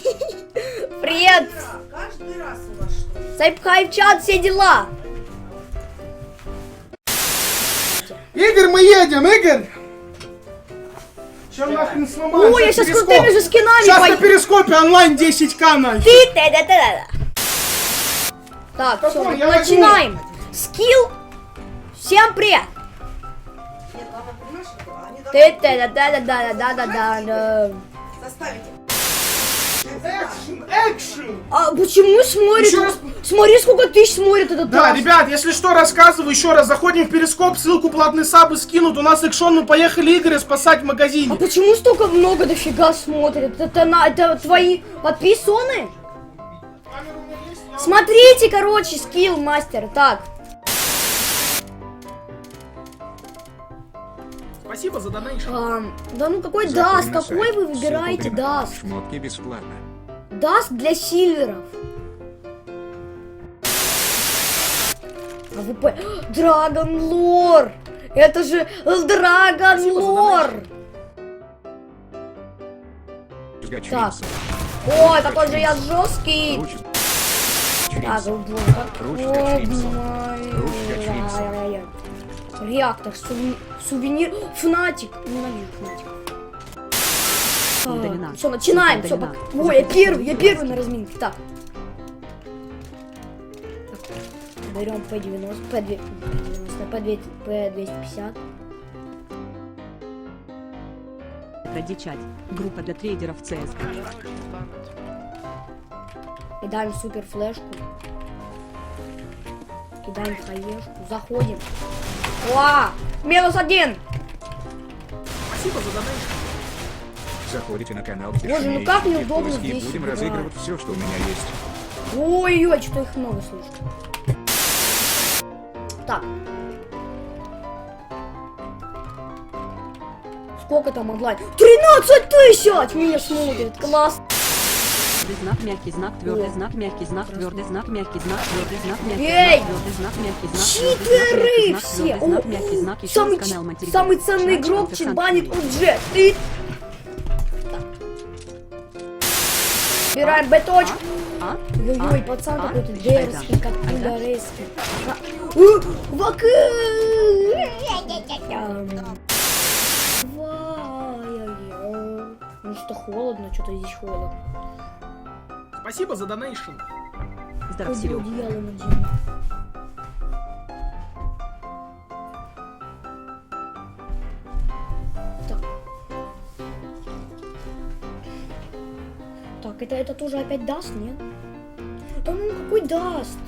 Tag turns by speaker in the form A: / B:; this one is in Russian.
A: Привет!
B: Каждый раз у вас что?
A: Сайпхай в чат, все дела!
C: Игорь, мы едем, Игорь! Че нахрен сломаем?
A: Ой, я сейчас крутыми же скинами
C: Сейчас на перископе онлайн 10к на.
A: Ты та да да Так,
C: Какой?
A: все,
C: возьму.
A: начинаем. Скилл. Всем привет. Ты та да да да да да да да
B: заставить их.
C: Экшен, экшен!
A: А почему смотрит?
C: Еще раз.
A: Смотри, сколько тысяч смотрит этот
C: Да,
A: раз.
C: ребят, если что, рассказываю еще раз. Заходим в перископ, ссылку платные сабы скинут. У нас экшон, мы поехали Игоря спасать в
A: А
C: магазине.
A: почему столько много дофига смотрит? Это, на, это твои подписоны? Смотрите, короче, скилл мастер. Так,
C: Спасибо за донейшн.
A: ам, да ну какой
D: Заходи
A: Какой вы выбираете даст?
D: Шмотки бесплатно.
A: Даст для сильверов. А вы по... Драгон Лор! Это же Драгон Лор!
D: Сгочинься.
A: Ой, какой же я жесткий! Так, вот,
D: Ручка Чинса.
A: Реактор, сувени- сувенир, Фнатик. Ненавижу Фнатик.
E: Удалена.
A: Все, начинаем. Все, пока. Ой, я первый, я первый на разминке. Так. Берем P90, P2, P90, P250.
E: Радичать. Группа для трейдеров CS.
A: Кидаем супер флешку. Кидаем хаешку. Заходим. Ва! Минус один!
C: Спасибо за донейшн.
D: Заходите на канал
A: Боже, ну как неудобно здесь
D: будем
A: играть.
D: разыгрывать все, что у меня есть.
A: Ой-ой, что-то их много слышу. Так. Сколько там онлайн? 13 тысяч! Меня смотрит. Класс.
E: Твердый знак, мягкий знак, твердый знак, мягкий знак, твердый знак, мягкий знак, твердый знак, мягкий знак, твердый знак, мягкий знак,
A: все! О, самый, самый ценный игрок
E: чат,
A: чит
E: чат,
A: банит
E: чат.
A: уже. Ты... Убираем беточку.
E: А?
A: Ой-ой,
E: А?
A: пацан
E: А?
A: какой-то дерзкий, как
E: Айда.
A: пидорезкий. А, у, Вак... Ай-яй-яй. Ну что холодно, что-то здесь холодно.
C: Спасибо за донейшн.
E: Здоров, Серег.
A: Так, это, это тоже опять даст, нет? Да ну какой даст?